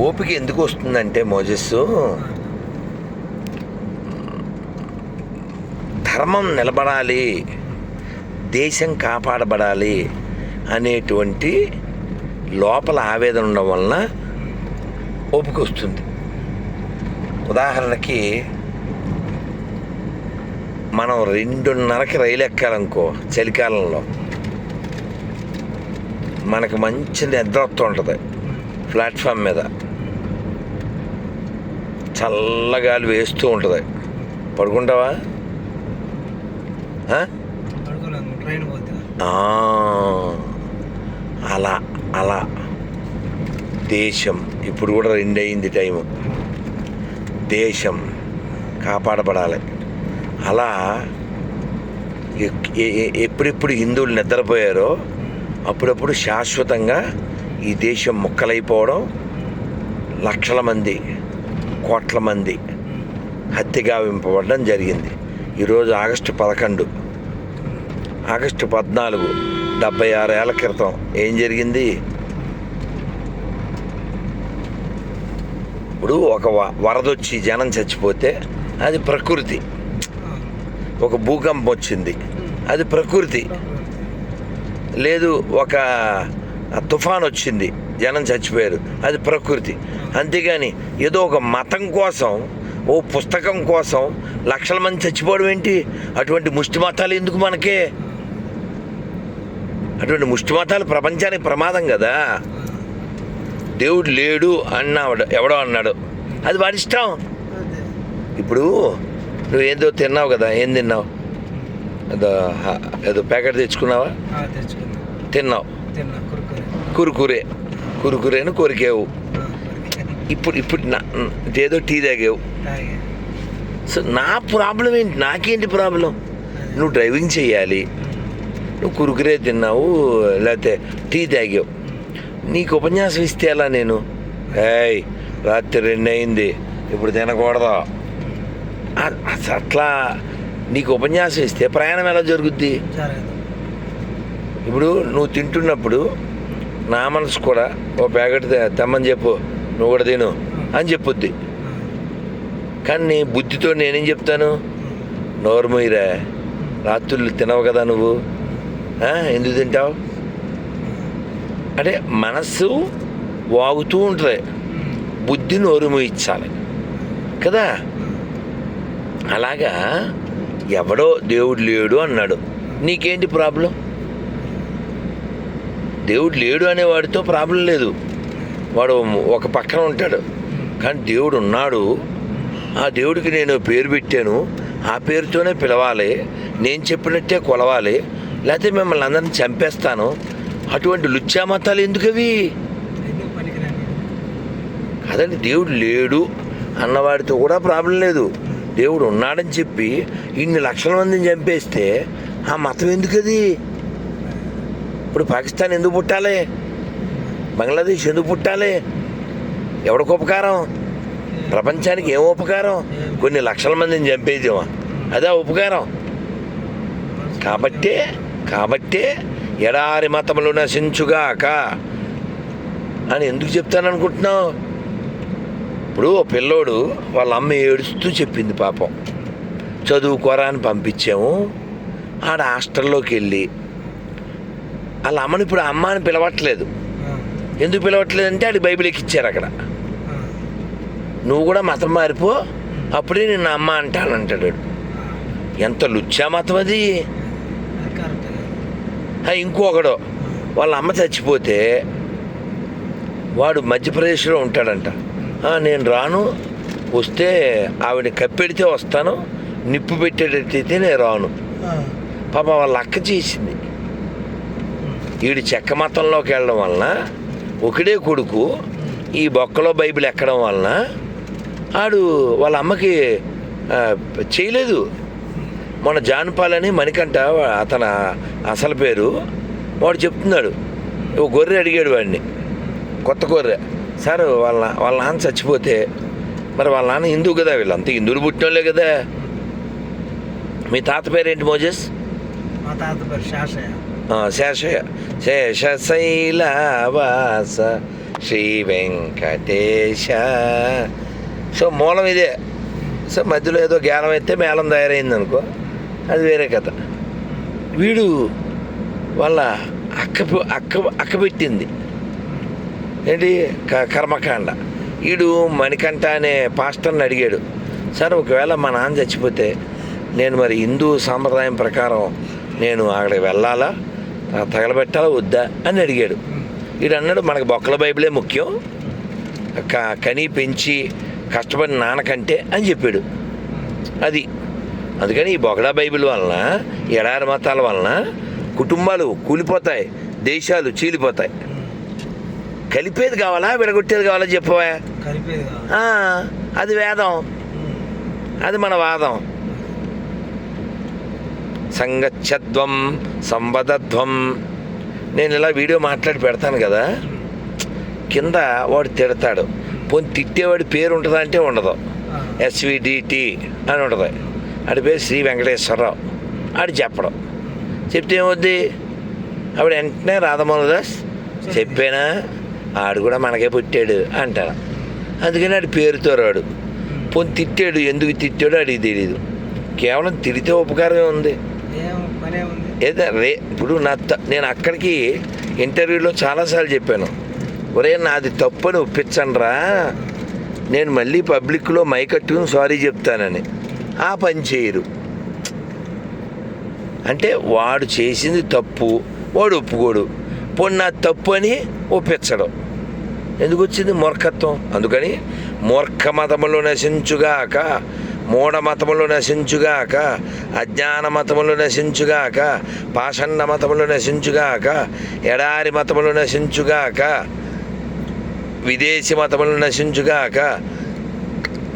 ఓపిక ఎందుకు వస్తుందంటే మోజస్సు ధర్మం నిలబడాలి దేశం కాపాడబడాలి అనేటువంటి లోపల ఆవేదన ఉండడం వలన ఓపిక వస్తుంది. ఉదాహరణకి మనం రెండున్నరకి రైలు ఎక్కాలనుకో చలికాలంలో. మనకు మంచి నిద్ర వస్తూ ఉంటుంది ప్లాట్ఫామ్ మీద. చల్లగాలి వేస్తూ ఉంటుంది. పడుకుంటావా? అలా అలా. దేశం ఇప్పుడు కూడా రెండు అయింది టైము. దేశం కాపాడబడాలి. అలా ఎప్పుడెప్పుడు హిందువులు నిద్రపోయారో అప్పుడప్పుడు శాశ్వతంగా ఈ దేశం ముక్కలైపోవడం లక్షల మంది కోట్ల మంది హత్యగావింపబడడం జరిగింది. ఈరోజు ఆగస్టు పదకొండు. ఆగస్టు పద్నాలుగు డెబ్బై ఆరు ఏళ్ళ క్రితం ఏం జరిగింది? ఇప్పుడు ఒక వ- వరదొచ్చి జనం చచ్చిపోతే అది ప్రకృతి. ఒక భూకంపం వచ్చింది. అది ప్రకృతి. లేదు ఒక తుఫాన్ వచ్చింది. జనం చచ్చిపోయారు. అది ప్రకృతి. అంతేగాని ఏదో ఒక మతం కోసం ఓ పుస్తకం కోసం లక్షల మంది చచ్చిపోవడం ఏంటి? అటువంటి ముష్టి మతాలు ఎందుకు మనకే? అటువంటి ముష్టి మతాలు ప్రపంచానికి ప్రమాదం కదా. దేవుడు లేడు అన్నాడు. ఎవడో అన్నాడు. అది వాడి ఇష్టం. ఇప్పుడు నువ్వు ఏదో తిన్నావు కదా ఏం తిన్నావు? ఏదో ఏదో ప్యాకెట్ తెచ్చుకున్నావా? తిన్నావు. తిన్నా. కురుకురే. కురుకురే కురుకురేను కొరికేవు. ఇప్పుడు ఇప్పుడు నా ఏదో టీ తాగావు. తాగే. సో నా ప్రాబ్లం ఏంటి? నాకేంటి ప్రాబ్లం? నువ్వు డ్రైవింగ్ చేయాలి నువ్వు కురుకురే తిన్నావు లేకపోతే టీ తాగావు. నీకు ఉపన్యాసం ఇస్తే ఎలా నేను? ఏయ్ రాత్రి రెండు అయింది ఇప్పుడు తినకూడదు? అట్లా నీకు ఉపన్యాసం ఇస్తే ప్రయాణం ఎలా జరుగుద్ది? జరగదు. ఇప్పుడు నువ్వు తింటున్నప్పుడు నా మనసు కూడా ఓ ప్యాకెట్ తెమ్మని చెప్పు నువ్వు కూడా తిను అని చెప్పుద్ది. కానీ బుద్ధితో నేనేం చెప్తాను? నోరు రాత్రులు తినవు కదా నువ్వు? ఎందుకు తింటావు? అంటే మనస్సు వాగుతూ ఉంటుంది. బుద్ధి నోరు మొయ్యించాలి కదా? అలాగా ఎవడో దేవుడు లేడు అన్నాడు. నీకేంటి ప్రాబ్లం? దేవుడు లేడు అనేవాడితో ప్రాబ్లం లేదు. వాడు ఒక పక్కన ఉంటాడు. కానీ దేవుడు ఉన్నాడు. ఆ దేవుడికి నేను పేరు పెట్టాను. ఆ పేరుతోనే పిలవాలి. నేను చెప్పినట్టే కొలవాలి. లేకపోతే మిమ్మల్ని అందరిని చంపేస్తాను. అటువంటి లుచ్చా మతాలు ఎందుకు అదండి దేవుడు లేడు అన్నవాడితో కూడా ప్రాబ్లం లేదు. దేవుడు ఉన్నాడని చెప్పి ఇన్ని లక్షల మందిని చంపేస్తే ఆ మతం ఎందుకది? ఇప్పుడు పాకిస్తాన్ ఎందుకు పుట్టాలి? బంగ్లాదేశ్ ఎందుకు పుట్టాలి? ఎవడికి ఉపకారం? ప్రపంచానికి ఏం ఉపకారం? కొన్ని లక్షల మందిని చంపేదేమో. అదే ఉపకారం. కాబట్టే కాబట్టే ఎడారి మతములు నశించుగాక అని ఎందుకు చెప్తాను అనుకుంటున్నావు ఇప్పుడు ఓ పిల్లోడు వాళ్ళ అమ్మ ఏడుస్తూ చెప్పింది పాపం. చదువుకోరా అని పంపించాము. ఆడ హాస్టల్లోకి వెళ్ళి వాళ్ళ అమ్మని ఇప్పుడు అమ్మ అని పిలవట్లేదు. ఎందుకు పిలవట్లేదు అంటే ఆడికి బైబిల్ ఎక్కిచ్చారు అక్కడ. నువ్వు కూడా మతం మారిపో అప్పుడే నిన్ను అమ్మ అంటానంటాడు వాడు. ఎంత లుచ్చా మతం అది. అది. ఇంకొకడు వాళ్ళ అమ్మ చచ్చిపోతే వాడు మధ్యప్రదేశ్లో ఉంటాడంట. "ఆ, నేను రాను వస్తే ఆవిడ కప్పెడితే వస్తాను నిప్పు పెట్టేటట్టయితే నేను రాను. పాప వాళ్ళ అక్క చేసింది. వీడు చెక్క మతంలోకి వెళ్ళడం వలన ఒకడే కొడుకు ఈ బొక్కలో బైబిల్ ఎక్కడం వలన ఆడు వాళ్ళ అమ్మకి చేయలేదు. మన జాన్పాల్ అని మణికంఠ అతను అసలు పేరు వాడు చెప్తున్నాడు. ఓ గొర్రె అడిగాడు వాడిని. కొత్త గొర్రె. సార్ వాళ్ళ వాళ్ళ నాన్న చచ్చిపోతే మరి వాళ్ళ నాన్న హిందూ కదా వీళ్ళంతా హిందువులు పుట్టినోళ్ళే కదా. మీ తాత పేరేంటి మోజెస్? మా తాత పేరు శాసయ్య ఆ, శేషయ్య శేషశైలవాస శ్రీ వెంకటేశ సో మూలం ఇదే. సో మధ్యలో ఏదో జ్ఞానం అయితే మేళం తయారైంది అనుకో అది వేరే కథ. వీడు వాళ్ళ అక్క అక్క అక్క పెట్టింది. ఏంటి? క- కర్మకాండ. వీడు మణికంఠ అనే పాస్టర్ని అడిగాడు. సార్ ఒకవేళ మా నాన్న చచ్చిపోతే నేను మరి హిందూ సాంప్రదాయం ప్రకారం నేను అక్కడికి వెళ్ళాలా? తగలబెట్టాలా వద్దా అని అడిగాడు. వీడు అన్నాడు మనకు బొక్కల బైబిలే ముఖ్యం. క- కని పెంచి కష్టపడిన నాన్నకంటే అని చెప్పాడు. అది. అందుకని ఈ బొగడా బైబిల్ వలన ఎడారి మతాల వలన కుటుంబాలు కూలిపోతాయి దేశాలు చీలిపోతాయి. కలిపేది కావాలా విడగొట్టేది కావాలా చెప్పవా? అది వేదం. అది మన వాదం. సంగచ్చధ్వం సంవదధ్వం. నేను ఇలా వీడియో మాట్లాడి పెడతాను కదా కింద వాడు తిడతాడు. పోనీ తిట్టేవాడి పేరు ఉంటుందా అంటే ఉండదు. ఎస్విడిటి అని ఉంటుంది. ఆడి పేరు శ్రీ వెంకటేశ్వరరావు. ఆడు చెప్పడం. చెప్తే ఏమవుద్ది? ఆవిడ వెంటనే రాధమోహన్ దాస్ చెప్పానా? ఆడు కూడా మనకే పుట్టాడు అంటాడు అందుకని ఆడి పేరుతో రాడు. పోనీ తిట్టాడు ఎందుకు తిట్టాడో అడిగి తెలియదు కేవలం తిడితే ఉపకారమే ఉంది. ఏదో రే ఇప్పుడు నా నేను అక్కడికి ఇంటర్వ్యూలో చాలాసార్లు చెప్పాను. ఒరే నాది తప్పని ఒప్పించండ్రా. నేను మళ్ళీ పబ్లిక్లో మైకట్టుకుని సారీ చెప్తానని. ఆ పని చేయరు. అంటే వాడు చేసింది తప్పు వాడు ఒప్పుకోడు. పోనీ నా తప్పు అని ఒప్పించడం. ఎందుకు వచ్చింది మూర్ఖత్వం? అందుకని మూర్ఖ మతములు నశించుగాక మూఢమతములు నశించుగాక అజ్ఞాన మతములు నశించుగాక పాషండ మతములు నశించుగాక ఎడారి మతములు నశించుగాక విదేశీ మతములు నశించుగాక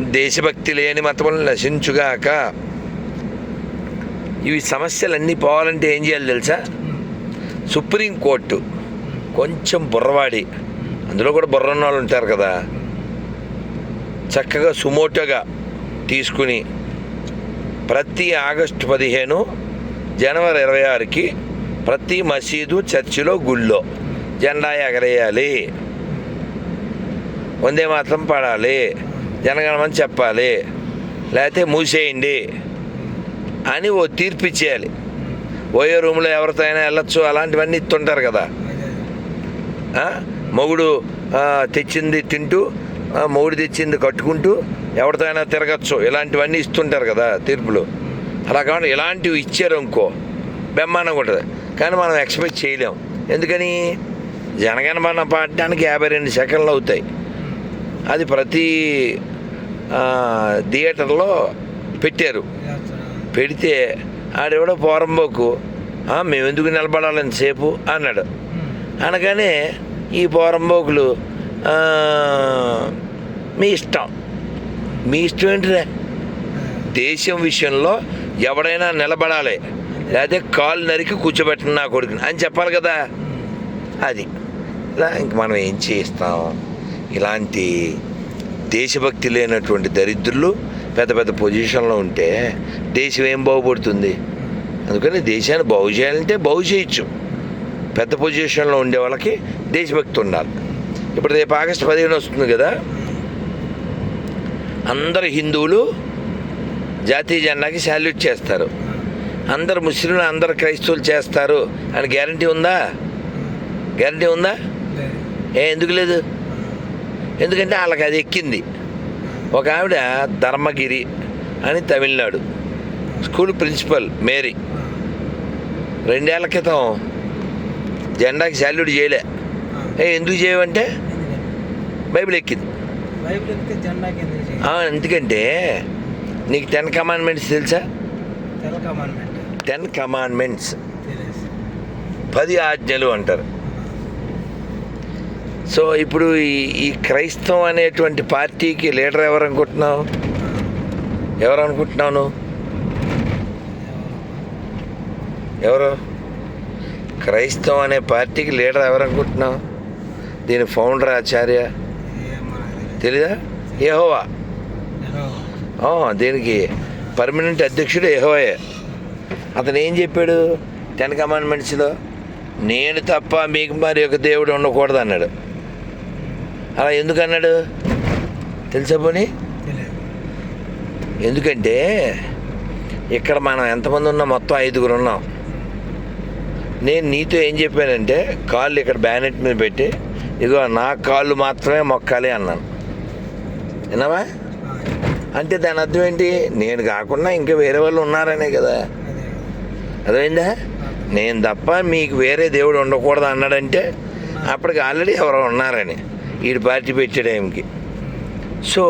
దేశభక్తి లేని మతములు నశించుగాక. ఇవి సమస్యలన్నీ పోవాలంటే ఏం చేయాలి తెలుసా? సుప్రీంకోర్టు కొంచెం బుర్రవాడి అందులో కూడా బుర్రన్న వాళ్ళు ఉంటారు కదా చక్కగా సుమోటోగా తీసుకుని ప్రతి ఆగస్టు పదిహేను జనవరి ఇరవై ఆరుకి ప్రతి మసీదు చర్చిలో గుళ్ళో జెండా ఎగరేయాలి. వందే మాత్రం పడాలి. జనగణమని చెప్పాలి. లేకపోతే మూసేయండి అని ఓ తీర్పు ఇచ్చేయాలి. ఓయో రూమ్లో ఎవరితో అయినా వెళ్ళొచ్చు అలాంటివన్నీ ఇస్తుంటారు కదా. మొగుడు తెచ్చింది తింటూ మొగుడు తెచ్చింది కట్టుకుంటూ ఎవరితో అయినా తిరగచ్చు. ఇలాంటివన్నీ ఇస్తుంటారు కదా తీర్పులు. అలా కాకుండా ఇలాంటివి ఇచ్చారు అనుకో బెమ్మానం ఉంటుంది. కానీ మనం ఎక్స్పెక్ట్ చేయలేం. ఎందుకని? జనగణమన పాడడానికి యాభై రెండు సెకండ్లు అవుతాయి. అది ప్రతి థియేటర్లో పెట్టారు. పెడితే ఆడెవడో పోరంబోకు మేము ఎందుకు నిలబడాలని సేపు? అన్నాడు. అనగానే ఈ పోరంబోకులు మీ ఇష్టం. మీ ఇష్టం ఏంటిరా దేశం విషయంలో ఎవడైనా నిలబడాలి. లేకపోతే కాలు నరికి కూర్చోబెట్టిన నా కొడుకుని. అని చెప్పాలి కదా. అది. ఇలా ఇంక మనం ఏం చేస్తాం? ఇలాంటి దేశభక్తి లేనటువంటి దరిద్రులు పెద్ద పెద్ద పొజిషన్లో ఉంటే దేశం ఏం బాగుపడుతుంది? అందుకని దేశాన్ని బాగు చేయాలంటే బాగు చేయొచ్చు. పెద్ద పొజిషన్లో ఉండే వాళ్ళకి దేశభక్తి ఉండాలి. ఇప్పుడు రేపు ఆగస్టు పదిహేను వస్తుంది కదా. అందరు హిందువులు జాతీయ జెండాకి శాల్యూట్ చేస్తారు. అందరు ముస్లింలు అందరు క్రైస్తవులు చేస్తారు. అని గ్యారంటీ ఉందా? గ్యారంటీ ఉందా. ఏ ఎందుకు లేదు? ఎందుకంటే వాళ్ళకి అది ఎక్కింది. ఒక ఆవిడ ధర్మగిరి అని తమిళనాడు. School principal Mary. రెండేళ్ళ క్రితం జెండాకి శాల్యూట్ చేయలే. ఏ ఎందుకు చేయమంటే బైబిల్ ఎక్కింది. బైబిల్ ఎక్కితే జెండా కింద చేయాలి. ఆ, ఎందుకంటే నీకు టెన్ కమాండ్మెంట్స్ తెలుసా? కమాండ్మెంట్ టెన్ కమాండ్మెంట్స్ పది ఆజ్ఞలు అంటారు. సో ఇప్పుడు ఈ ఈ క్రైస్తవం అనేటువంటి పార్టీకి లీడర్ ఎవరు అనుకుంటున్నావు? ఎవరు అనుకుంటున్నావు ఎవరు? క్రైస్తవం అనే పార్టీకి లీడర్ ఎవరు అనుకుంటున్నావు? దీని ఫౌండర్ ఆచార్య. తెలీదా. యెహోవా. ఆ, దీనికి పర్మనెంట్ అధ్యక్షుడు యెహోవాయే. అతను ఏం చెప్పాడు? టెన్ కమాండ్మెంట్స్లో నేను తప్ప మీకు మరి ఒక దేవుడు ఉండకూడదు అన్నాడు అలా ఎందుకు అన్నాడు తెలుసా పోనీ? ఎందుకంటే ఇక్కడ మనం ఎంతమంది ఉన్నాం? మొత్తం ఐదుగురు ఉన్నాం. నేను నీతో ఏం చెప్పానంటే కాళ్ళు ఇక్కడ బ్యానెట్ మీద పెట్టి ఇదిగో నా కాళ్ళు మాత్రమే మొక్కాలి అన్నాను. విన్నావా? అంటే దాని అర్థం ఏంటి? నేను కాకుండా ఇంకా వేరే వాళ్ళు ఉన్నారనే కదా. అదేందా అర్థమైందా? నేను తప్ప మీకు వేరే దేవుడు ఉండకూడదు అన్నాడంటే అప్పటికి ఆల్రెడీ ఎవరో ఉన్నారని ఈడు పార్టీ పెట్టే టైంకి. సో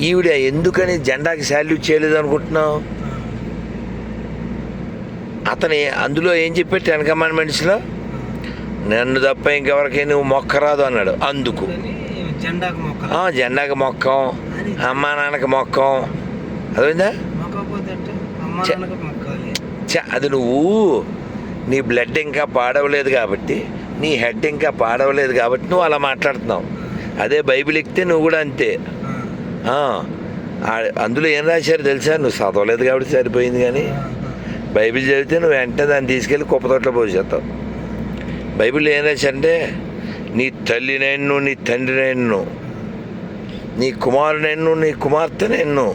ఈవిడ ఎందుకని జెండాకి శాల్యూట్ చేయలేదు అనుకుంటున్నావు? అతని అందులో ఏం చెప్పాడు టెన్ కమాండ్మెంట్స్లో నన్ను తప్ప ఇంకెవరికైనా నువ్వు మొక్కరాదు అన్నాడు. అందుకు. జెండాకు మొక్కం అమ్మా నాన్నకి మొక్కం. చ అది నువ్వు నీ బ్లడ్ ఇంకా పాడవలేదు కాబట్టి నీ హెడ్ ఇంకా పాడవలేదు కాబట్టి నువ్వు అలా మాట్లాడుతున్నావు. అదే బైబిల్ ఎక్కితే నువ్వు కూడా అంతే. అందులో ఏం రాశారు తెలుసా? నువ్వు చదవలేదు కాబట్టి సరిపోయింది కానీ బైబిల్ చదివితే నువ్వు వెంటనే దాన్ని తీసుకెళ్ళి కుప్పతోటలో పోసేస్తావు. బైబిల్ ఏం రాశారంటే నీ తల్లినెన్ను నీ తండ్రినెన్ను నీ కుమారునెన్ను నీ కుమార్తెనెన్ను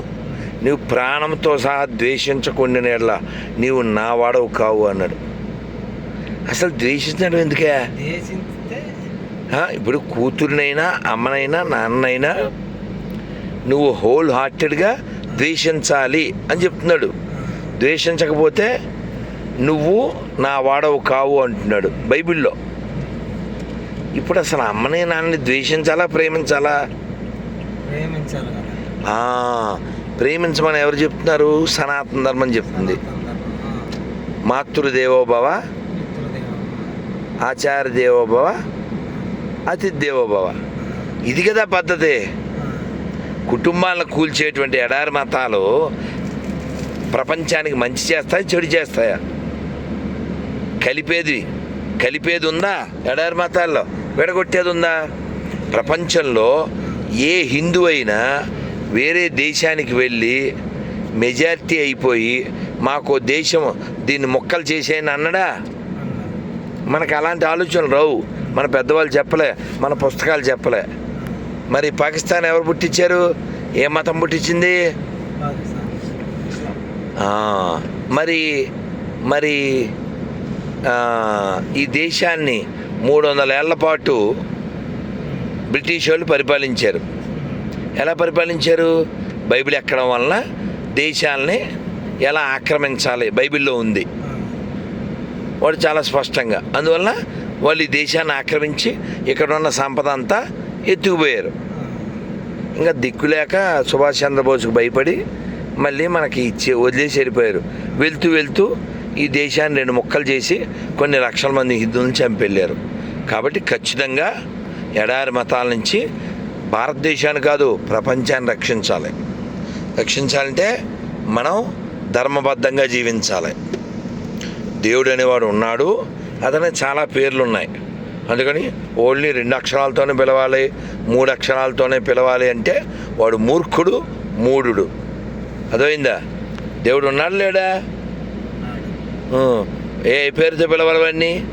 నీవు ప్రాణంతో సహా ద్వేషించకుండా ఎడల నీవు నా వాడవు కావు అన్నాడు. అసలు ద్వేషించడం ఎందుకే? ఇప్పుడు కూతురినైనా అమ్మనైనా నాన్నైనా నువ్వు హోల్ హార్టెడ్గా ద్వేషించాలి అని చెప్తున్నాడు. ద్వేషించకపోతే నువ్వు నా వాడవు కావు అంటున్నాడు బైబిల్లో. ఇప్పుడు అసలు అమ్మని నాన్నని ద్వేషించాలా ప్రేమించాలా? ప్రేమించమని ఎవరు చెప్తున్నారు? సనాతన ధర్మం చెప్తుంది. మాతృదేవోభవ ఆచార్య దేవోభవ అతిథి దేవోభవ. ఇది కదా పద్ధతి. కుటుంబాలను కూల్చేటువంటి ఎడారి మతాలు ప్రపంచానికి మంచి చేస్తాయా చెడు చేస్తాయా? కలిపేది కలిపేది ఉందా ఎడారి మతాల్లో విడగొట్టేది ఉందా ప్రపంచంలో ఏ హిందూ అయినా వేరే దేశానికి వెళ్ళి మెజారిటీ అయిపోయి మాకు దేశం దీన్ని మొక్కలు చేసేయని అన్నడా? మనకు అలాంటి ఆలోచనలు రావు. మన పెద్దవాళ్ళు చెప్పలే మన పుస్తకాలు చెప్పలే. మరి పాకిస్తాన్ ఎవరు పుట్టించారు? ఏ మతం పుట్టించింది? మరి మరి ఈ దేశాన్ని మూడు వందల ఏళ్ళ పాటు బ్రిటిష్ వాళ్ళు పరిపాలించారు. ఎలా పరిపాలించారు? బైబిల్ ఎక్కడం వలన దేశాలని ఎలా ఆక్రమించాలి? బైబిల్లో ఉంది. వాడు చాలా స్పష్టంగా. అందువలన వాళ్ళు ఈ దేశాన్ని ఆక్రమించి ఇక్కడ ఉన్న సంపద అంతా ఎత్తుకుపోయారు. ఇంకా దిక్కులేక సుభాష్ చంద్రబోస్కు భయపడి మళ్ళీ మనకి ఇచ్చి వదిలేసి వెళ్ళిపోయారు. వెళ్తూ వెళ్తూ ఈ దేశాన్ని రెండు ముక్కలు చేసి కొన్ని లక్షల మంది హిందువులను చంపెళ్ళారు. కాబట్టి ఖచ్చితంగా ఎడారి మతాల నుంచి భారతదేశాన్ని కాదు ప్రపంచాన్ని రక్షించాలి. రక్షించాలంటే మనం ధర్మబద్ధంగా జీవించాలి. దేవుడు అనేవాడు ఉన్నాడు. అతనికి చాలా పేర్లు ఉన్నాయి అందుకని ఓన్లీ రెండు అక్షరాలతోనే పిలవాలి మూడు అక్షరాలతోనే పిలవాలి అంటే వాడు మూర్ఖుడు మూఢుడు. అర్థమైందా? దేవుడు ఉన్నాడు లేడా? ఏ పేరుతో పిలవాలవన్నీ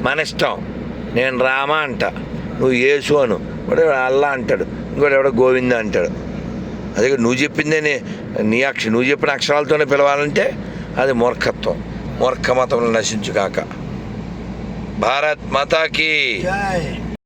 మన ఇష్టం. నేను రామ అంట. నువ్వు యేసు అను. వాడు అల్లా అంటాడు. ఇంకోటి ఎవడో గోవింద అంటాడు. అదే నువ్వు చెప్పిందే నీ- నీ అక్ష నువ్వు చెప్పిన అక్షరాలతోనే పిలవాలంటే అది మూర్ఖత్వం. మూర్ఖ మతం నశించుగాక. భారత్ మాతాకి.